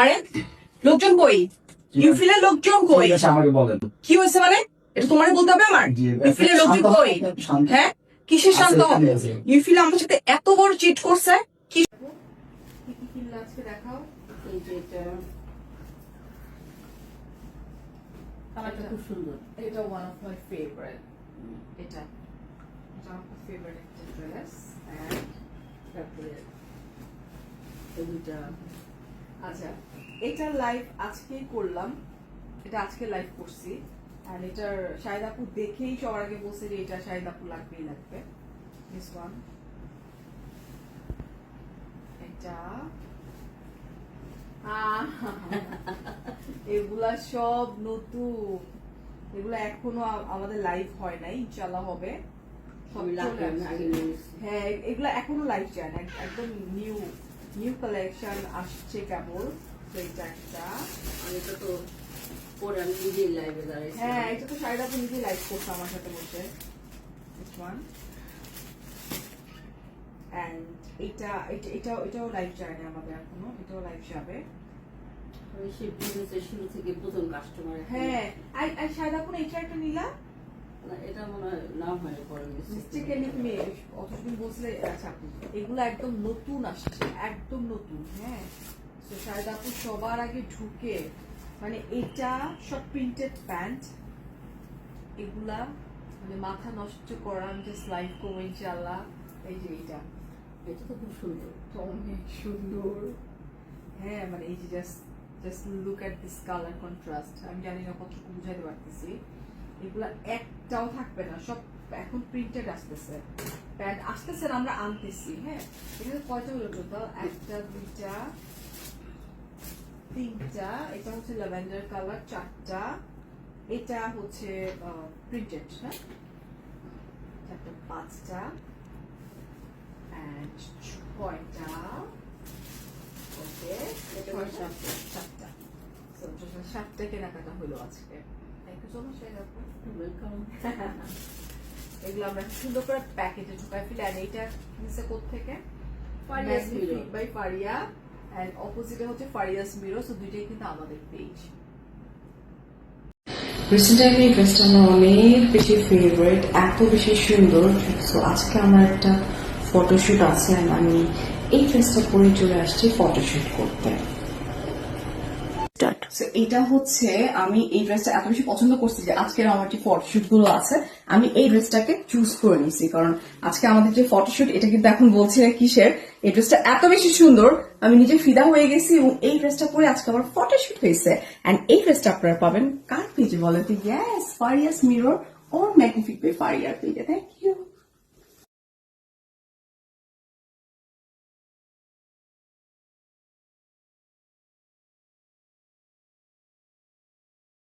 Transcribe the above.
আরে লোকজন কই? ইউফিলের লোকজন কই? আমাকে বলেন। কি হয়েছে মানে? এটা তোমার বলতে হবে আমার? ইউফিলের লোকজন কই? হ্যাঁ? কিসের শান্ত? ইউফিল আমার সাথে এত বড় চিট করছে। কি কি কি কিনলে আজকে দেখাও এই যে এটা কালারটা খুব সুন্দর। এটা ওয়ান অফ মাই ফেভারিট এটা। এটা আমার ফেভারিট একটা ড্রেস এন্ড তারপরে এই দুটা আচ্ছা এটা লাইভ আজকেই করলাম। এটা আজকে লাইভ করছি। আর এটার শাহিদ আপু দেখেই সবার আগে বলছে যে এটা শাহিদ আপু লাগবেই লাগবে। দিস ওয়ান এটা। এগুলা সব নতুন। এগুলা এখনও আমাদের লাইভ হয় নাই ইনশাল্লাহ হবে। হ্যাঁ এগুলা এখনও লাইভ যায় না একদম নিউ নিউ কালেকশন আসছে কেবল তো এটা একটা। আর এটা তো পরে আমি নিজেই লাইভে দাঁড়াইছি হ্যাঁ এটা তো আপু নিজেই লাইভ করছে আমার সাথে বসে। দিস ওয়ান এন্ড এটা এটা এটাও এটাও লাইভ যায় না আমাদের এখনও এটাও লাইভ যাবে। আমি সেই বিজনেসের শুরু থেকে প্রথম কাস্টমার হ্যাঁ আর আর শাহিদ আপু না এটা একটা নিলা? হয় পরে মিস্টেকেলি তুমি অতদিন বলছিলে আচ্ছা এগুলো একদম নতুন আসছে একদম নতুন হ্যাঁ। তো শায়দ আপু সবার আগে ঢুকে মানে এটা সব প্রিন্টেড প্যান্ট এগুলা মানে মাথা নষ্ট করা আমি জাস্ট লাইভ করব ইনশাল্লাহ এই যে এটা এটা তো খুব সুন্দর। তো অনেক সুন্দর। হ্যাঁ মানে এই যে just just look at this colour contrast আমি জানি না কতটুকু বুঝাইতে পারতেছি। এগুলা একটাও থাকবে না। সব এখন প্রিন্টেড আসতেছে। প্যান্ট আসতেছে আমরা আনতেছি হ্যাঁ? এখানে কয়টা হলো টোটাল একটা দুইটা তিনটা এটা হচ্ছে ল্যাভেন্ডার কালার চারটা। এটা হচ্ছে প্রিন্টেড হ্যাঁ? চারটা পাঁচটা and ছয়টা ওকে সাতটা। সাতটা সাতটা কেনাকাটা হলো আজকে। Thank you so much welcome এগুলো আমরা সুন্দর করে প্যাকেটে ঢুকাই ফেলি। আর এইটা নিচে কোথেকে Faria's বাই ফারিয়া এন্ড অপোজিটে হচ্ছে ফারিয়াস মিরো সো দুইটাই কিন্তু আমাদের পেজ রিসেন্ট টাইমে এই ড্রেসটা আমার অনেক বেশি ফেভারিট এত বেশি সুন্দর। সো আজকে আমার একটা ফটোশুট আছে আমি এই ড্রেসটা পরে চলে আসছি ফটোশুট করতে। এটা হচ্ছে আমি এই ড্রেসটা এত বেশি পছন্দ করছি যে আজকের আমার যে ফটোশুটগুলো আছে, আমি এই ড্রেসটাকে চুজ করে নিছি কারণ আজকে আমাদের যে ফটোশুট এটা কিন্তু এখন বলছি না কিসের? এই ড্রেসটা এত বেশি সুন্দর, আমি নিজে ফিদা হয়ে গেছি এবং এই ড্রেসটা পরে আজকে আমার ফটোশুট হয়েছে। এন্ড এই ড্রেসটা আপনারা পাবেন কার পেজে বলেন তো? ইয়েস ফারিয়াস মিরর ওর ম্যাগনিফিক পে ফারিয়ার পেজে থ্যাংক